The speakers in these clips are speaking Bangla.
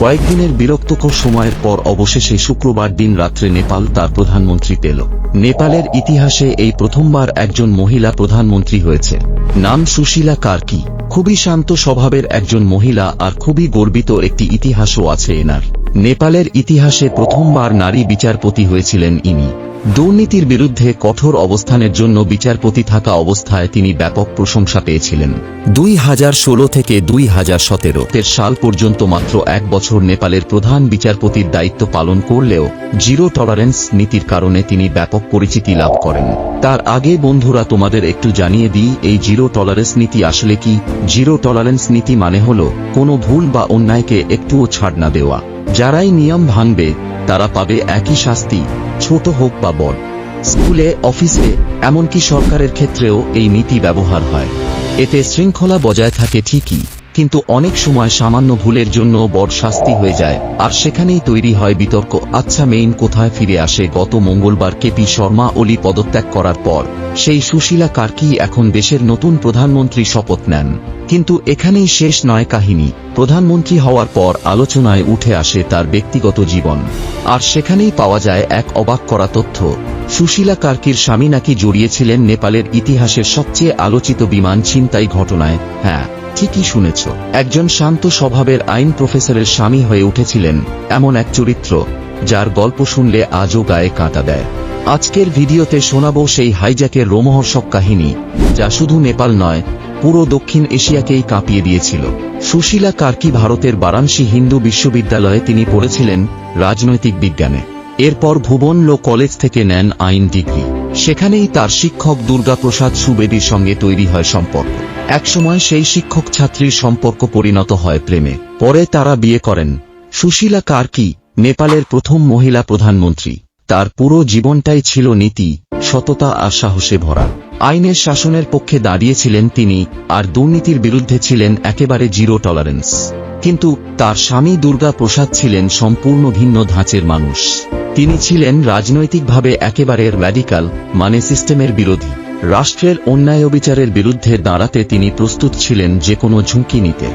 কয়েকদিনের বিরক্তকর সময়ের পর অবশেষে শুক্রবার দিন রাত্রে নেপাল তার প্রধানমন্ত্রী পেল। নেপালের ইতিহাসে এই প্রথমবার একজন মহিলা প্রধানমন্ত্রী হয়েছে। নাম সুশীলা কার্কি খুবই শান্ত স্বভাবের একজন মহিলা আর খুবই গর্বিত একটি ইতিহাসও আছে এনার। নেপালের ইতিহাসে প্রথমবার নারী বিচারপতি হয়েছিলেন ইনি। দুর্নীতির বিরুদ্ধে কঠোর অবস্থানের জন্য বিচারপতি থাকা অবস্থায় তিনি ব্যাপক প্রশংসা পেয়েছিলেন। দুই হাজার ষোলো থেকে দুই হাজার সতেরো। সাল পর্যন্ত মাত্র এক বছর নেপালের প্রধান বিচারপতির দায়িত্ব পালন করলেও জিরো টলারেন্স নীতির কারণে তিনি ব্যাপক পরিচিতি লাভ করেন। তার আগে বন্ধুরা তোমাদের একটু জানিয়ে দিই এই জিরো টলারেন্স নীতি আসলে কি? জিরো টলারেন্স নীতি মানে হল কোনো ভুল বা অন্যায়কে একটুও ছাড় না দেওয়া। যারাই নিয়ম ভাঙবে তারা পাবে একই শাস্তি। ছোট হোক বা বড়, স্কুলে, অফিসে, এমনকি সরকারের ক্ষেত্রেও এই নীতি ব্যবহার হয়। এতে শৃঙ্খলা বজায় থাকে ঠিকই। কিন্তু অনেক সময় সামান্য ভুলের জন্য বড় শাস্তি হয়ে যায়। আর সেখানেই তৈরি হয় বিতর্ক। আচ্ছা মেইন কোথায় ফিরে আসে? গত মঙ্গলবার কেপি শর্মা ওলি পদত্যাগ করার পর, সেই সুশীলা কার্কি এখন দেশের নতুন প্রধানমন্ত্রী শপথ নেন? কিন্তু এখানেই শেষ নয় কাহিনী। প্রধানমন্ত্রী হওয়ার পর আলোচনায় উঠে আসে তার ব্যক্তিগত জীবন। আর সেখানেই পাওয়া যায় এক অবাক করা তথ্য। সুশীলা কার্কির স্বামী নাকি জড়িয়েছিলেন নেপালের ইতিহাসের সবচেয়ে আলোচিত বিমান ছিনতাই ঘটনায়। হ্যাঁ ঠিকই শুনেছ, একজন শান্ত স্বভাবের আইন প্রফেসরের স্বামী হয়ে উঠেছিলেন এমন এক চরিত্র, যার গল্প শুনলে আজও গায়ে কাঁটা দেয়। আজকের ভিডিওতে শোনাবো সেই হাইজ্যাকের রোমহর্ষক কাহিনী, যা শুধু নেপাল নয়, পুরো দক্ষিণ এশিয়াকেই কাঁপিয়ে দিয়েছিল। সুশীলা কার্কি ভারতের বারাণসী হিন্দু বিশ্ববিদ্যালয়ে তিনি পড়েছিলেন রাজনৈতিক বিজ্ঞানে। এরপর ভুবন লো কলেজ থেকে নেন আইন ডিগ্রি। সেখানেই তার শিক্ষক দুর্গাপ্রসাদ সুবেদীর সঙ্গে তৈরি হয় সম্পর্ক। একসময় সেই শিক্ষক ছাত্রীর সম্পর্ক পরিণত হয় প্রেমে। পরে তারা বিয়ে করেন। সুশীলা কার্কি, নেপালের প্রথম মহিলা প্রধানমন্ত্রী। তার পুরো জীবনটাই ছিল নীতি, সততা আর সাহসে ভরা। আইনের শাসনের পক্ষে দাঁড়িয়েছিলেন তিনি আর দুর্নীতির বিরুদ্ধে ছিলেন একেবারে জিরো টলারেন্স। কিন্তু তার স্বামী দুর্গা প্রসাদ ছিলেন সম্পূর্ণ ভিন্ন ধাঁচের মানুষ। তিনি ছিলেন রাজনৈতিকভাবে একেবারে র্যাডিক্যাল মানে সিস্টেমের বিরোধী। রাষ্ট্রের অন্যায় বিচারের বিরুদ্ধে দাঁড়াতে তিনি প্রস্তুত ছিলেন যে কোনো ঝুঁকি নিতে।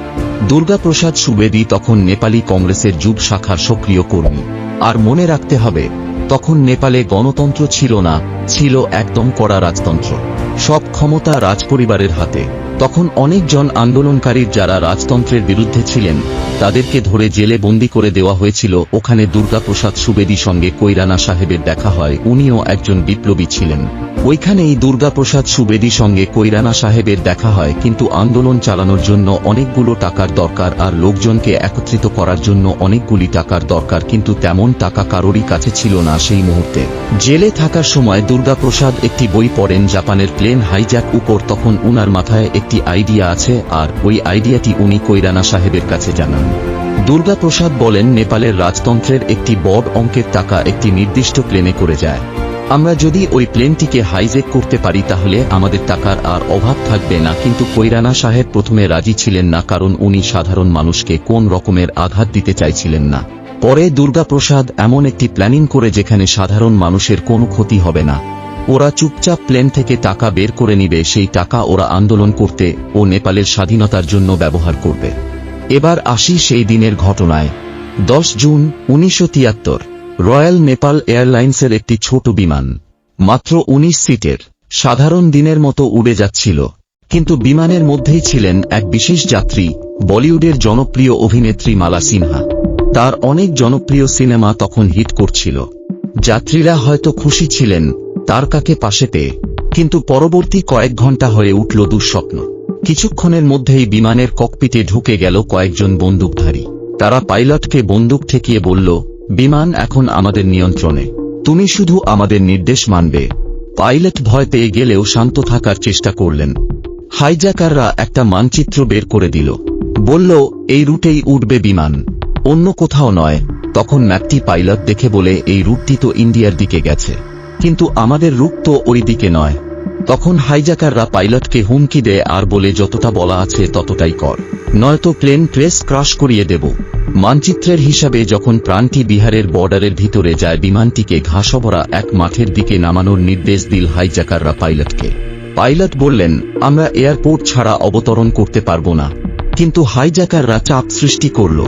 দুর্গাপ্রসাদ সুবেদী তখন নেপালি কংগ্রেসের যুব শাখার সক্রিয় কর্মী। আর মনে রাখতে হবে, তখন নেপালে গণতন্ত্র ছিল না, ছিল একদম কড়া রাজতন্ত্র। সব ক্ষমতা রাজপরিবারের হাতে। তখন অনেকজন আন্দোলনকারীর যারা রাজতন্ত্রের বিরুদ্ধে ছিলেন, তাদেরকে ধরে জেলে বন্দি করে দেওয়া হয়েছিল। ওখানে দুর্গাপ্রসাদ সুবেদী সঙ্গে কৈরানা সাহেবের দেখা হয়। উনিও একজন বিপ্লবী ছিলেন। ওইখানেই দুর্গাপ্রসাদ সুবেদী সঙ্গে কৈরানা সাহেবের দেখা হয়, কিন্তু আন্দোলন চালানোর জন্য অনেকগুলো টাকার দরকার আর লোকজনকে একত্রিত করার জন্য অনেকগুলি টাকার দরকার, কিন্তু তেমন টাকা কারোরই কাছে ছিল না সেই মুহূর্তে। জেলে থাকার সময় দুর্গাপ্রসাদ একটি বই পড়েন জাপানের প্লেন হাইজ্যাক উপর, তখন উনার মাথায় একটি আইডিয়া আছে আর ওই আইডিয়াটি উনি কৈরানা সাহেবের কাছে জানান। দুর্গাপ্রসাদ বলেন, নেপালের রাজতন্ত্রের একটি বড় অঙ্কের টাকা একটি নির্দিষ্ট প্লেনে করে যায়। আমরা যদি ওই প্লেনটিকে হাইজেক করতে পারি তাহলে আমাদের টাকার আর অভাব থাকবে না, কিন্তু কৈরানা সাহেব প্রথমে রাজি ছিলেন না, কারণ উনি সাধারণ মানুষকে কোন রকমের আঘাত দিতে চাইছিলেন না। পরে দুর্গাপ্রসাদ এমন একটি প্ল্যানিং করে যেখানে সাধারণ মানুষের কোনো ক্ষতি হবে না। ওরা চুপচাপ প্লেন থেকে টাকা বের করে নিবে, সেই টাকা ওরা আন্দোলন করতে ও নেপালের স্বাধীনতার জন্য ব্যবহার করবে। এবার আসি সেই দিনের ঘটনায়। দশ জুন, উনিশশো তিয়াত্তর, রয়্যাল নেপাল এয়ারলাইন্সের একটি ছোট বিমান, মাত্র ১৯ সিটের, সাধারণ দিনের মতো উড়ে যাচ্ছিল, কিন্তু বিমানের মধ্যেই ছিলেন এক বিশেষ যাত্রী, বলিউডের জনপ্রিয় অভিনেত্রী মালা সিনহা। তার অনেক জনপ্রিয় সিনেমা তখন হিট করছিল। যাত্রীরা হয়তো খুশি ছিলেন তার কাকে পাশে পেয়ে, কিন্তু পরবর্তী কয়েক ঘণ্টা হয়ে উঠল দুঃস্বপ্ন। কিছুক্ষণের মধ্যেই বিমানের ককপিটে ঢুকে গেল কয়েকজন বন্দুকধারী। তারা পাইলটকে বন্দুক ঠেকিয়ে বলল, বিমান এখন আমাদের নিয়ন্ত্রণে। তুমি শুধু আমাদের নির্দেশ মানবে। পাইলট ভয় পেয়ে গেলেও শান্ত থাকার চেষ্টা করলেন। হাইজ্যাকাররা একটা মানচিত্র বের করে দিল। বলল, এই রুটেই উঠবে বিমান। অন্য কোথাও নয়। তখন ম্যাপটি পাইলট দেখে বলে, এই রুটটি তো ইন্ডিয়ার দিকে গেছে। কিন্তু আমাদের রুট তো ওই দিকে নয়। তখন হাইজ্যাকাররা পাইলটকে হুমকি দেয় আর বলে, যতটা বলা আছে ততটাই কর। নয়তো প্লেন ট্রেস ক্রাশ করিয়ে দেব। মানচিত্রের হিসাবে যখন প্রাণটি বিহারের বর্ডারের ভিতরে যায়, বিমানটিকে ঘাসভরা এক মাঠের দিকে নামানোর নির্দেশ দিল হাইজ্যাকাররা পাইলটকে। পাইলট বললেন, আমরা এয়ারপোর্ট ছাড়া অবতরণ করতে পারব না। কিন্তু হাইজ্যাকাররা চাপ সৃষ্টি করল।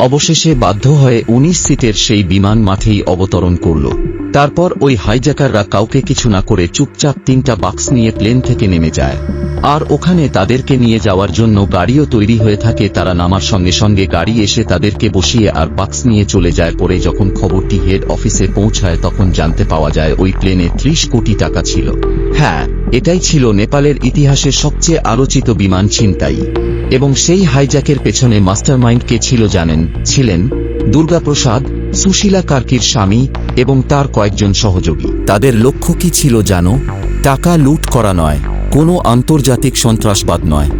অবশেষে বাধ্য হয়ে উনিশ সিটের সেই বিমান মাঠেই অবতরণ করল। তারপর ওই হাইজ্যাকাররা কাউকে কিছু না করে চুপচাপ তিনটা বাক্স নিয়ে প্লেন থেকে নেমে যায়। আর ওখানে তাদেরকে নিয়ে যাওয়ার জন্য গাড়িও তৈরি হয়ে থাকে, তারা নামার সঙ্গে সঙ্গে গাড়ি এসে তাদেরকে বসিয়ে আর বাক্স নিয়ে চলে যায়। পরে যখন খবরটি হেড অফিসে পৌঁছায়, তখন জানতে পাওয়া যায় ওই প্লেনে ত্রিশ কোটি টাকা ছিল। হ্যাঁ এটাই ছিল নেপালের ইতিহাসে সবচেয়ে আলোচিত বিমান ছিনতাই। এবং সেই হাইজ্যাকের পেছনে মাস্টারমাইন্ড কে ছিল জানেন ছিলেন দুর্গাপ্রসাদ, সুশীলা কার্কির স্বামী এবং তার কয়েকজন সহযোগী। তাদের লক্ষ্য কি ছিল জানো? টাকা লুট করা নয়, কোনো আন্তর্জাতিক সন্ত্রাসবাদ নয়।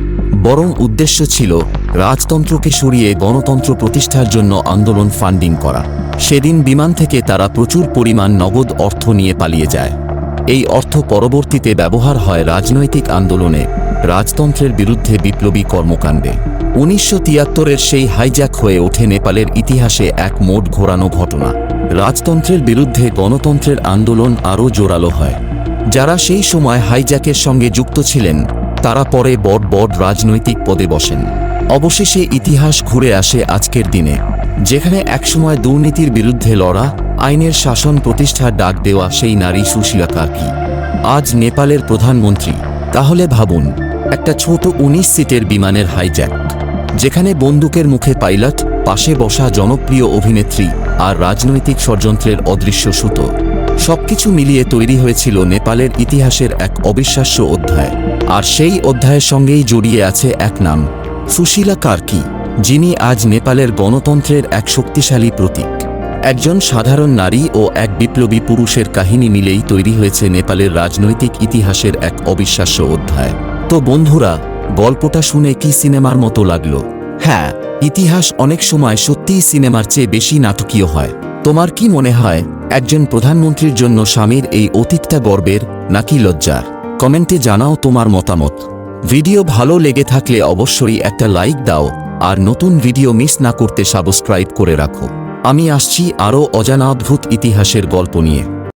বরং উদ্দেশ্য ছিল রাজতন্ত্রকে সরিয়ে গণতন্ত্র প্রতিষ্ঠার জন্য আন্দোলন ফান্ডিং করা। সেদিন বিমান থেকে তারা প্রচুর পরিমাণ নগদ অর্থ নিয়ে পালিয়ে যায়। এই অর্থ পরবর্তীতে ব্যবহার হয় রাজনৈতিক আন্দোলনে। রাজতন্ত্রের বিরুদ্ধে বিপ্লবী কর্মকাণ্ডে। উনিশশো তিয়াত্তরের সেই হাইজ্যাক হয়ে ওঠে নেপালের ইতিহাসে এক মোট ঘোরানো ঘটনা। রাজতন্ত্রের বিরুদ্ধে গণতন্ত্রের আন্দোলন আরও জোরালো হয়। যারা সেই সময় হাইজ্যাকের সঙ্গে যুক্ত ছিলেন, তারা পরে বড় বড় রাজনৈতিক পদে বসেন। অবশেষে ইতিহাস ঘুরে আসে আজকের দিনে, যেখানে একসময় দুর্নীতির বিরুদ্ধে লড়া, আইনের শাসন প্রতিষ্ঠার ডাক দেওয়া সেই নারী সুশীলা কার্কি। আজ নেপালের প্রধানমন্ত্রী, তাহলে ভাবুন একটা ছোট উনিশ সিটের বিমানের হাইজ্যাক যেখানে বন্দুকের মুখে পাইলট, পাশে বসা জনপ্রিয় অভিনেত্রী আর রাজনৈতিক ষড়যন্ত্রের অদৃশ্য সুতো। সবকিছু মিলিয়ে তৈরি হয়েছিল নেপালের ইতিহাসের এক অবিশ্বাস্য অধ্যায়। আর সেই অধ্যায়ের সঙ্গেই জড়িয়ে আছে এক নাম, সুশীলা কার্কি, যিনি আজ নেপালের গণতন্ত্রের এক শক্তিশালী প্রতীক। একজন সাধারণ নারী ও এক বিপ্লবী পুরুষের কাহিনী মিলেই তৈরি হয়েছে নেপালের রাজনৈতিক ইতিহাসের এক অবিশ্বাস্য অধ্যায়। তো বন্ধুরা, গল্পটা শুনে কি সিনেমার মতো লাগল? হ্যাঁ ইতিহাস অনেক সময় সত্যিই সিনেমার চেয়ে বেশি নাটকীয় হয়। তোমার কি মনে হয়, একজন প্রধানমন্ত্রীর জন্য স্বামীর এই অতীতটা গর্বের নাকি লজ্জার? কমেন্টে জানাও তোমার মতামত। ভিডিও ভালো লেগে থাকলে অবশ্যই একটা লাইক দাও, আর নতুন ভিডিও মিস না করতে সাবস্ক্রাইব করে রাখো। আমি আসছি আরও অজানা অদ্ভুত ইতিহাসের গল্প নিয়ে।